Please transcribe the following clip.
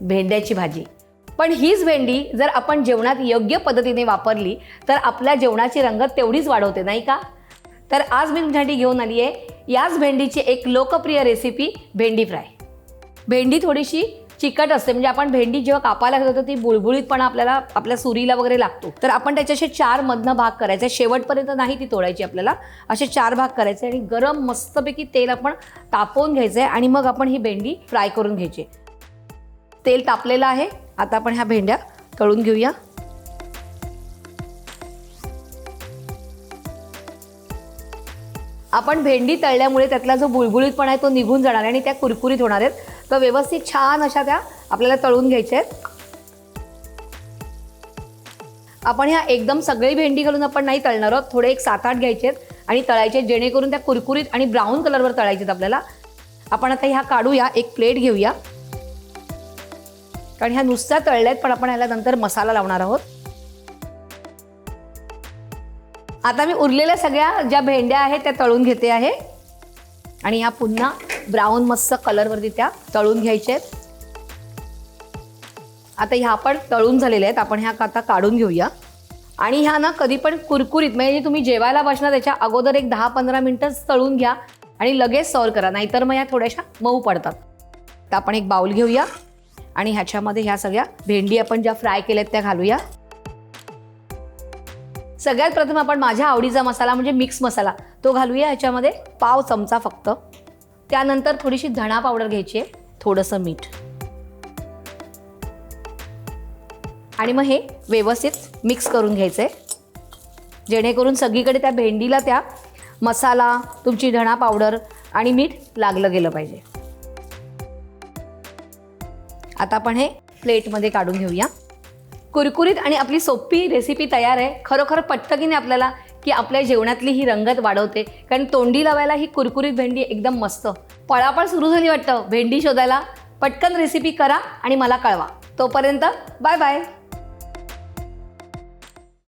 भेंड्याची भाजी. पण हीच भेंडी जर आपण जेवणात योग्य पद्धतीने वापरली तर आपल्या जेवणाची रंगत तेवढीच वाढवते नाही का? तर आज मी तुमच्यासाठी घेऊन आली आहे याच भेंडीची एक लोकप्रिय रेसिपी भेंडी फ्राय. भेंडी थोडीशी चिकट असते म्हणजे आपण भेंडी जेव्हा कापायला घेतो ती बुळबुळीतपणा आपल्याला आपल्या सुरीला वगैरे लागतो. तर आपण त्याच्याशी चार मधनं भाग करायचे शेवटपर्यंत नाही ती तोडायची आपल्याला. असे चार भाग करायचे आणि गरम मस्तपैकी तेल आपण तापवून घ्यायचं आहे आणि मग आपण ही भेंडी फ्राय करून घ्यायची. तेल तापलेलं आहे. आता आपण ह्या भेंड्या तळून घेऊया. आपण भेंडी तळल्यामुळे त्यातला जो बुळबुळीतपणा आहे तो निघून जाणार आहे आणि त्या कुरकुरीत होणार आहेत. तर व्यवस्थित छान अशा त्या आपल्याला तळून घ्यायच्या आहेत. आपण ह्या एकदम सगळी भेंडी घालून आपण नाही तळणार आहोत. थोडे एक सात आठ घ्यायचे आहेत आणि तळायचे आहेत, जेणेकरून त्या कुरकुरीत आणि ब्राऊन कलरवर तळायचे आहेत आपल्याला. आपण आता ह्या काढूया. एक प्लेट घेऊया. कारण ह्या नुसत्या तळल्यात पण आपण ह्याला नंतर मसाला लावणार आहोत. आता मी उरलेल्या सगळ्या ज्या भेंड्या आहेत त्या तळून घेते आहे. आणि ह्या पुन्हा ब्राऊन मस्त कलरवरती त्या तळून घ्यायच्या आहेत. आता ह्या पण तळून झालेल्या आहेत. आपण ह्या आता काढून घेऊया. आणि ह्या ना कधी पण कुरकुरीत म्हणजे तुम्ही जेवायला बसणार त्याच्या अगोदर एक दहा पंधरा मिनटंच तळून घ्या आणि लगेच सर्व करा. नाहीतर मग ह्या थोड्याशा मऊ पडतात. तर आपण एक बाउल घेऊया. आणि ह्याच्यामध्ये ह्या सगळ्या भेंडी आपण ज्या फ्राय केल्यात त्या घालूया. सगळ्यात प्रथम आपण माझ्या आवडीचा मसाला म्हणजे मिक्स मसाला तो घालूया ह्याच्यामध्ये पाव चमचा फक्त. त्यानंतर थोडीशी धणा पावडर घ्यायची आहे थोडंसं मीठ. आणि मग हे व्यवस्थित मिक्स करून घ्यायचं आहे जेणेकरून सगळीकडे त्या भेंडीला त्या मसाला तुमची धणा पावडर आणि मीठ लागलं गेलं पाहिजे. आता आपण हे प्लेटमध्ये काढून घेऊया. कुरकुरीत आणि आपली सोपी रेसिपी तयार आहे. खरोखर पटककीने आपल्याला की आपल्या जेवणातली ही रंगत वाढवते. कारण तोंडी लावायला ही कुरकुरीत भेंडी एकदम मस्त. पळापळ सुरू झाली वाटतं. भेंडी शोधायला पटकन रेसिपी करा आणि मला कळवा. तोपर्यंत बाय बाय